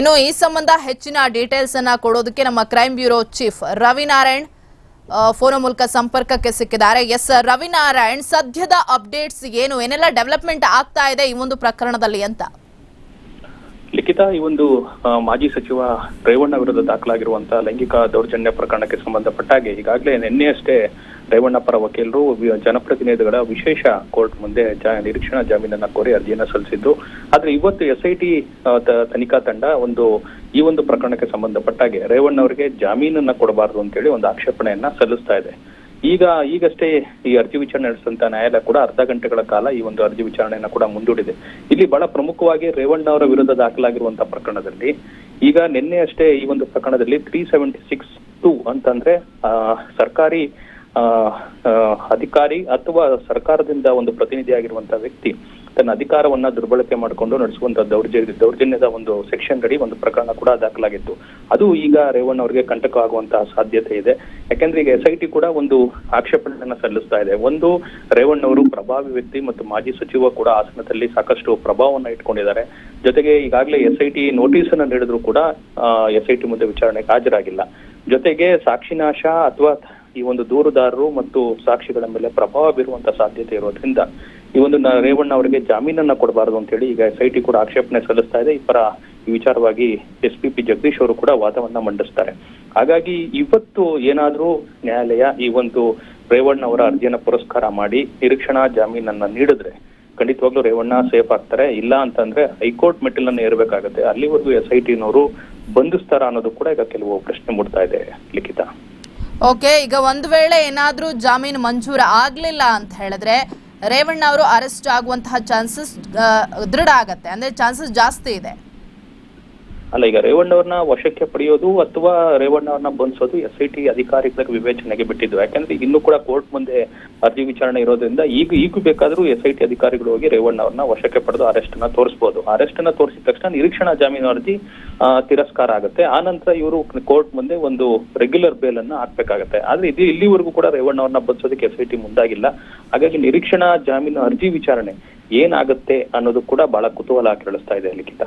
ಇನ್ನು ಈ ಸಂಬಂಧ ಹೆಚ್ಚಿನ ಡೀಟೇಲ್ಸ್ ಅನ್ನ ಕೊಡೋದಕ್ಕೆ ನಮ್ಮ crime bureau chief Ravinarayan phone ಮೂಲಕ ಸಂಪರ್ಕಕ್ಕೆ ಸಿಕ್ಕಿದ್ದಾರೆ. ಎಸ್ ರವಿನಾರಾಯಣ್, ಸದ್ಯದ ಅಪ್ಡೇಟ್ಸ್ ಏನು? ಏನೆಲ್ಲ ಡೆವಲಪ್ಮೆಂಟ್ ಆಗ್ತಾ ಇದೆ ಈ ಒಂದು ಪ್ರಕರಣದಲ್ಲಿ ಅಂತ? ಲಿಖಿತ, ಈ ಒಂದು ಮಾಜಿ ಸಚಿವ ರೇವಣ್ಣ ವಿರುದ್ಧ ದಾಖಲಾಗಿರುವಂತಹ ಲೈಂಗಿಕ ದೌರ್ಜನ್ಯ ಪ್ರಕರಣಕ್ಕೆ ಸಂಬಂಧಪಟ್ಟ ಹಾಗೆ ಈಗಾಗಲೇ ನಿನ್ನೆಯಷ್ಟೇ ರೇವಣ್ಣ ಪರ ವಕೀಲರು ಜನಪ್ರತಿನಿಧಿಗಳ ವಿಶೇಷ ಕೋರ್ಟ್ ಮುಂದೆ ನಿರೀಕ್ಷಣಾ ಜಾಮೀನನ್ನ ಕೋರಿ ಅರ್ಜಿಯನ್ನು ಸಲ್ಲಿಸಿದ್ದು. ಆದ್ರೆ ಇವತ್ತು ಎಸ್ ಐ ಟಿ ತನಿಖಾ ತಂಡ ಒಂದು, ಈ ಒಂದು ಪ್ರಕರಣಕ್ಕೆ ಸಂಬಂಧಪಟ್ಟ ಹಾಗೆ ರೇವಣ್ಣ ಅವರಿಗೆ ಜಾಮೀನನ್ನ ಕೊಡಬಾರದು ಅಂತೇಳಿ ಒಂದು ಆಕ್ಷೇಪಣೆಯನ್ನ ಸಲ್ಲಿಸ್ತಾ ಇದೆ. ಈಗ, ಈಗಷ್ಟೇ ಈ ಅರ್ಜಿ ವಿಚಾರಣೆ ನಡೆಸಿದಂತ ನ್ಯಾಯಾಲಯ ಕೂಡ ಅರ್ಧ ಗಂಟೆಗಳ ಕಾಲ ಈ ಒಂದು ಅರ್ಜಿ ವಿಚಾರಣೆಯನ್ನು ಕೂಡ ಮುಂದೂಡಿದೆ. ಇಲ್ಲಿ ಬಹಳ ಪ್ರಮುಖವಾಗಿ ರೇವಣ್ಣ ಅವರ ವಿರುದ್ಧ ದಾಖಲಾಗಿರುವಂತಹ ಪ್ರಕರಣದಲ್ಲಿ, ಈಗ ನಿನ್ನೆ ಅಷ್ಟೇ ಈ ಒಂದು ಪ್ರಕರಣದಲ್ಲಿ ತ್ರೀ ಸೆವೆಂಟಿ ಸಿಕ್ಸ್ ಟು ಅಂತಂದ್ರೆ ಸರ್ಕಾರಿ ಅಧಿಕಾರಿ ಅಥವಾ ಸರ್ಕಾರದಿಂದ ಒಂದು ಪ್ರತಿನಿಧಿಯಾಗಿರುವಂತಹ ವ್ಯಕ್ತಿ ತನ್ನ ಅಧಿಕಾರವನ್ನ ದುರ್ಬಳಕೆ ಮಾಡಿಕೊಂಡು ನಡೆಸುವಂತ ದೌರ್ಜನ್ಯ, ದೌರ್ಜನ್ಯದ ಒಂದು ಸೆಕ್ಷನ್ ಅಡಿ ಒಂದು ಪ್ರಕರಣ ಕೂಡ ದಾಖಲಾಗಿತ್ತು. ಅದು ಈಗ ರೇವಣ್ಣ ಅವರಿಗೆ ಕಂಟಕ ಆಗುವಂತಹ ಸಾಧ್ಯತೆ ಇದೆ. ಯಾಕೆಂದ್ರೆ ಈಗ ಎಸ್ ಐ ಟಿ ಕೂಡ ಒಂದು ಆಕ್ಷೇಪಣೆಯನ್ನ ಸಲ್ಲಿಸ್ತಾ ಇದೆ. ಒಂದು, ರೇವಣ್ಣ ಅವರು ಪ್ರಭಾವಿ ವ್ಯಕ್ತಿ ಮತ್ತು ಮಾಜಿ ಸಚಿವ ಕೂಡ ಆಸನದಲ್ಲಿ ಸಾಕಷ್ಟು ಪ್ರಭಾವವನ್ನ ಇಟ್ಕೊಂಡಿದ್ದಾರೆ. ಜೊತೆಗೆ ಈಗಾಗಲೇ ಎಸ್ ಐ ಟಿ ನೋಟಿಸ್ ಅನ್ನ ನೀಡಿದ್ರು ಕೂಡ ಎಸ್ ಐ ಟಿ ಮುಂದೆ ವಿಚಾರಣೆಗೆ ಹಾಜರಾಗಿಲ್ಲ. ಜೊತೆಗೆ ಸಾಕ್ಷಿನಾಶ ಅಥವಾ ಈ ಒಂದು ದೂರುದಾರರು ಮತ್ತು ಸಾಕ್ಷಿಗಳ ಮೇಲೆ ಪ್ರಭಾವ ಬೀರುವಂತ ಸಾಧ್ಯತೆ ಇರೋದ್ರಿಂದ ಈ ಒಂದು ರೇವಣ್ಣ ಅವರಿಗೆ ಜಾಮೀನನ್ನ ಕೊಡಬಾರದು ಅಂತ ಹೇಳಿ ಈಗ ಎಸ್ ಐ ಟಿ ಕೂಡ ಆಕ್ಷೇಪಣೆ ಸಲ್ಲಿಸ್ತಾ ಇದೆ. ಈ ಪರ ಈ ವಿಚಾರವಾಗಿ ಎಸ್ ಪಿ ಪಿ ಜಗದೀಶ್ ಅವರು ಕೂಡ ವಾದವನ್ನ ಮಂಡಿಸ್ತಾರೆ. ಹಾಗಾಗಿ ಇವತ್ತು ಏನಾದ್ರೂ ನ್ಯಾಯಾಲಯ ಈ ಒಂದು ರೇವಣ್ಣ ಅವರ ಅರ್ಜಿಯನ್ನ ಪುರಸ್ಕಾರ ಮಾಡಿ ನಿರೀಕ್ಷಣಾ ಜಾಮೀನನ್ನ ನೀಡಿದ್ರೆ ಖಂಡಿತವಾಗ್ಲೂ ರೇವಣ್ಣ ಸೇಫ್ ಆಗ್ತಾರೆ. ಇಲ್ಲ ಅಂತಂದ್ರೆ ಹೈಕೋರ್ಟ್ ಮೆಟ್ಟಿಲನ್ನ ಏರ್ಬೇಕಾಗತ್ತೆ. ಅಲ್ಲಿವರೆಗೂ ಎಸ್ ಐ ಟಿನವರು ಬಂಧಿಸ್ತಾರ ಅನ್ನೋದು ಕೂಡ ಈಗ ಕೆಲವು ಪ್ರಶ್ನೆ ಮೂಡ್ತಾ ಇದೆ, ಲಿಖಿತ. ಓಕೆ ಈಗ ಒಂದು ವೇಳೆ ಏನಾದರೂ ಜಾಮೀನು ಮಂಜೂರು ಆಗ್ಲಿಲ್ಲ ಅಂತ ಹೇಳಿದ್ರೆ ರೇವಣ್ಣ ಅವರು ಅರೆಸ್ಟ್ ಆಗುವಂತಹ ಚಾನ್ಸಸ್ ದೃಢ ಆಗತ್ತೆ. ಅಂದ್ರೆ ಚಾನ್ಸಸ್ ಜಾಸ್ತಿ ಇದೆ. ಅಲ್ಲ, ಈಗ ರೇವಣ್ಣ ಅವ್ರನ್ನ ವಶಕ್ಕೆ ಪಡೆಯೋದು ಅಥವಾ ರೇವಣ್ಣ ಅವ್ರನ್ನ ಬಂಧಿಸೋದು ಎಸ್ ಐ ಟಿ ಅಧಿಕಾರಿಗಳ ವಿವೇಚನೆಗೆ ಬಿಟ್ಟಿದ್ದು. ಯಾಕಂದ್ರೆ ಇನ್ನೂ ಕೂಡ ಕೋರ್ಟ್ ಮುಂದೆ ಅರ್ಜಿ ವಿಚಾರಣೆ ಇರೋದ್ರಿಂದ ಈಗ ಈಗ ಬೇಕಾದ್ರೂ ಎಸ್ ಐ ಟಿ ಅಧಿಕಾರಿಗಳು ಹೋಗಿ ರೇವಣ್ಣ ಅವ್ರನ್ನ ವಶಕ್ಕೆ ಪಡೆದು ಅರೆಸ್ಟ್ ಅನ್ನ ತೋರಿಸಬಹುದು ಅರೆಸ್ಟ್ ಅನ್ನ ತೋರಿಸಿದ ತಕ್ಷಣ ನಿರೀಕ್ಷಣಾ ಜಾಮೀನು ಅರ್ಜಿ ತಿರಸ್ಕಾರ ಆಗುತ್ತೆ. ಆ ನಂತರ ಇವರು ಕೋರ್ಟ್ ಮುಂದೆ ಒಂದು ರೆಗ್ಯುಲರ್ ಬೇಲ್ ಅನ್ನ ಹಾಕ್ಬೇಕಾಗತ್ತೆ. ಆದ್ರೆ ಇದು ಇಲ್ಲಿವರೆಗೂ ಕೂಡ ರೇವಣ್ಣ ಅವ್ರನ್ನ ಬಂಧಿಸೋದಕ್ಕೆ ಎಸ್ ಐ ಟಿ ಮುಂದಾಗಿಲ್ಲ. ಹಾಗಾಗಿ ನಿರೀಕ್ಷಣಾ ಜಾಮೀನು ಅರ್ಜಿ ವಿಚಾರಣೆ ಏನಾಗುತ್ತೆ ಅನ್ನೋದು ಕೂಡ ಬಹಳ ಕುತೂಹಲ ಕೆರಳಿಸ್ತಾ ಇದೆ ಲಿಖಿತ